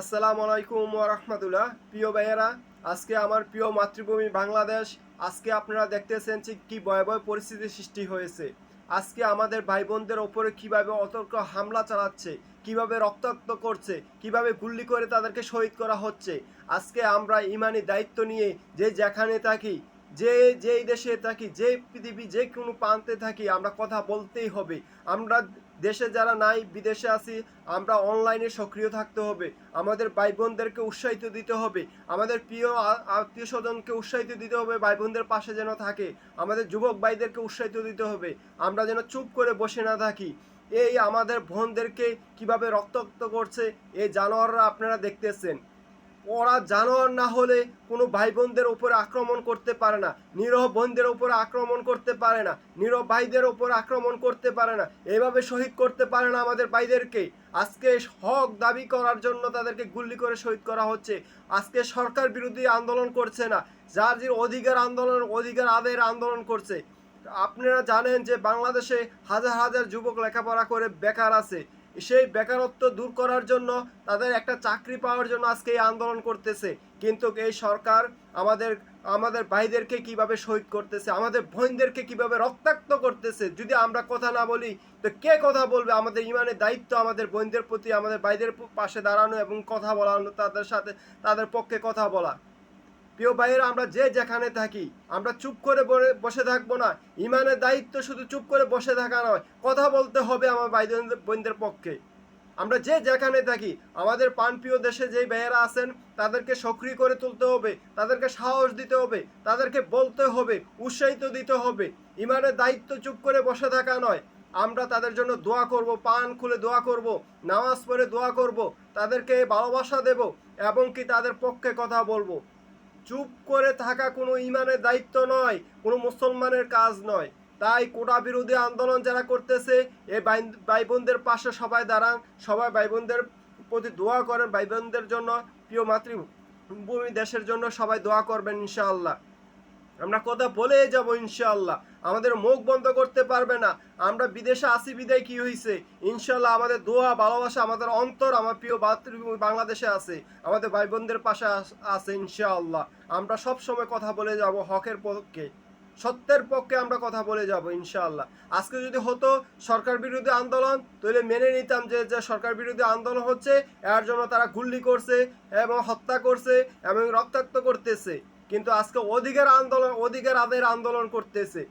আসসালামু আলাইকুম রহমতুল্লাহ। প্রিয় ভাইয়েরা, আজকে আমার প্রিয় মাতৃভূমি বাংলাদেশ। আজকে আপনারা দেখতেছেন যে কি ভয়াবহ পরিস্থিতির সৃষ্টি হয়েছে। আজকে আমাদের ভাই বোনদের ওপরে কীভাবে অতর্ক হামলা চালাচ্ছে, কীভাবে রক্তাক্ত করছে, কীভাবে গুল্লি করে তাদেরকে শহীদ করা হচ্ছে, আজকে আমরা ইমানি দায়িত্ব নিয়ে যে যেখানে থাকি, যে যেই দেশে থাকি, যে পৃথিবী যে কোনো প্রান্তে থাকি, আমরা কথা বলতেই হবে। আমরা দেশে যারা নাই, বিদেশে আছি, আমরা অনলাইনে সক্রিয় থাকতে হবে। আমাদের ভাই বোনদেরকে উৎসাহিত দিতে হবে। আমাদের প্রিয় আত্মীয় স্বজনকে উৎসাহিত দিতে হবে ভাই বোনদের পাশে যেন থাকে। আমাদের যুবক ভাইদেরকে উৎসাহিত দিতে হবে। আমরা যেন চুপ করে বসে না থাকি। এই আমাদের বোনদেরকে কীভাবে রক্তাক্ত করছে, এই জানোয়াররা আপনারা দেখতেছেন। ওরা জানোয়ার না হলে কোনো ভাই বোনদের উপরে আক্রমণ করতে পারে না, নিরহ বোনদের উপরে আক্রমণ করতে পারে না, নিরহ ভাইদের উপর আক্রমণ করতে পারে না, এভাবে শহীদ করতে পারে না আমাদের ভাইদেরকে। আজকে হক দাবি করার জন্য তাদেরকে গুল্লি করে শহীদ করা হচ্ছে। আজকে সরকার বিরোধী আন্দোলন করছে না, যার যে অধিকার আন্দোলন, অধিকার আদায়ের আন্দোলন করছে। আপনারা জানেন যে বাংলাদেশে হাজার হাজার যুবক লেখাপড়া করে বেকার আছে। সেই বেকারত্ব দূর করার জন্য তাদের একটা চাকরি পাওয়ার জন্য আজকে এই আন্দোলন করতেছে। কিন্তু এই সরকার আমাদের আমাদের ভাইদেরকে কীভাবে শহীদ করতেছে, আমাদের বোনদেরকে কীভাবে রক্তাক্ত করতেছে, যদি আমরা কথা না বলি, তো কে কথা বলবে? আমাদের ইমানের দায়িত্ব আমাদের বোনদের প্রতি, আমাদের ভাইদের পাশে দাঁড়ানো এবং কথা বলানো, তাদের সাথে, তাদের পক্ষে কথা বলা। প্রিয় ভাইয়েরা, আমরা যে যেখানে থাকি, আমরা চুপ করে বসে থাকব না। ইমানের দায়িত্ব শুধু চুপ করে বসে থাকা নয়, কথা বলতে হবে আমার ভাই বোনদের পক্ষে। আমরা যে যেখানে থাকি, আমাদের প্রাণপ্রিয় দেশে যেই ভাইয়েরা আছেন, তাদেরকে সক্রিয় করে তুলতে হবে, তাদেরকে সাহস দিতে হবে, তাদেরকে বলতে হবে, উৎসাহিত দিতে হবে। ইমানের দায়িত্ব চুপ করে বসে থাকা নয়, আমরা তাদের জন্য দোয়া করব, পান খুলে দোয়া করব, নামাজ পড়ে দোয়া করব, তাদেরকে ভালোবাসা দেব এবং কি তাদের পক্ষে কথা বলব। চুপ করে থাকা কোনো ইমানের দায়িত্ব নয়, কোনো মুসলমানের কাজ নয়। তাই কোটা বিরোধী আন্দোলন যারা করতেছে এই ভাই- বোনদের পাশে সবাই দাঁড়ান, সবাই ভাই বোনদের প্রতি দোয়া করেন ভাই বোনদের জন্য প্রিয় মাতৃভূমি দেশের জন্য সবাই দোয়া করবেন ইনশাআল্লাহ। আমরা কথা বলে যাব ইনশাল্লাহ আমাদের মুখ বন্ধ করতে পারবে না। আমরা বিদেশে আসি বিদায় কি হয়েছে ইনশাল্লাহ আমাদের দোয়া, ভালোবাসা, আমাদের অন্তর, আমার প্রিয় মাতৃভূমি বাংলাদেশে আছে, আমাদের ভাই বোনদের পাশে আছে ইনশাআল্লাহ। আমরা সব সময় কথা বলে যাব হকের পক্ষে। সত্যের পক্ষে আমরা কথা বলে যাব, ইনশাআল্লাহ। আজকে যদি হতো সরকার বিরোধী আন্দোলন, তাহলে মেনে নিতাম যে যে সরকার বিরোধী আন্দোলন হচ্ছে, এর জন্য তারা গুল্লি করছে এবং হত্যা করছে এবং রক্তাক্ত করতেছে। কিন্তু আজকে অধিকার আন্দোলন, অধিকার আদায়ের আন্দোলন করতেছে।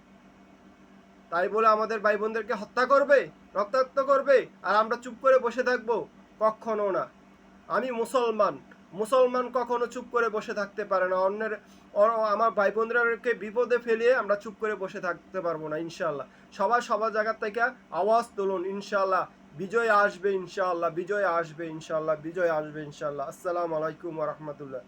তাই বলে আমাদের ভাই বোনদেরকে হত্যা করবে, রক্তাক্ত করবে, আর আমরা চুপ করে বসে থাকব? কখনো না। আমি মুসলমান। মুসলমান কখনো চুপ করে বসে থাকতে পারে না। অন্যের আমার ভাই বোনদেরকে বিপদে ফেলিয়ে আমরা চুপ করে বসে থাকতে পারব না ইনশাল্লাহ সবাই সবার জায়গার থেকে আওয়াজ তুলুন ইনশাল্লাহ বিজয় আসবে ইনশাল্লাহ বিজয় আসবে ইনশাল্লাহ বিজয় আসবে ইনশাল্লাহ আসসালামু আলাইকুম রহমতুল্লাহ।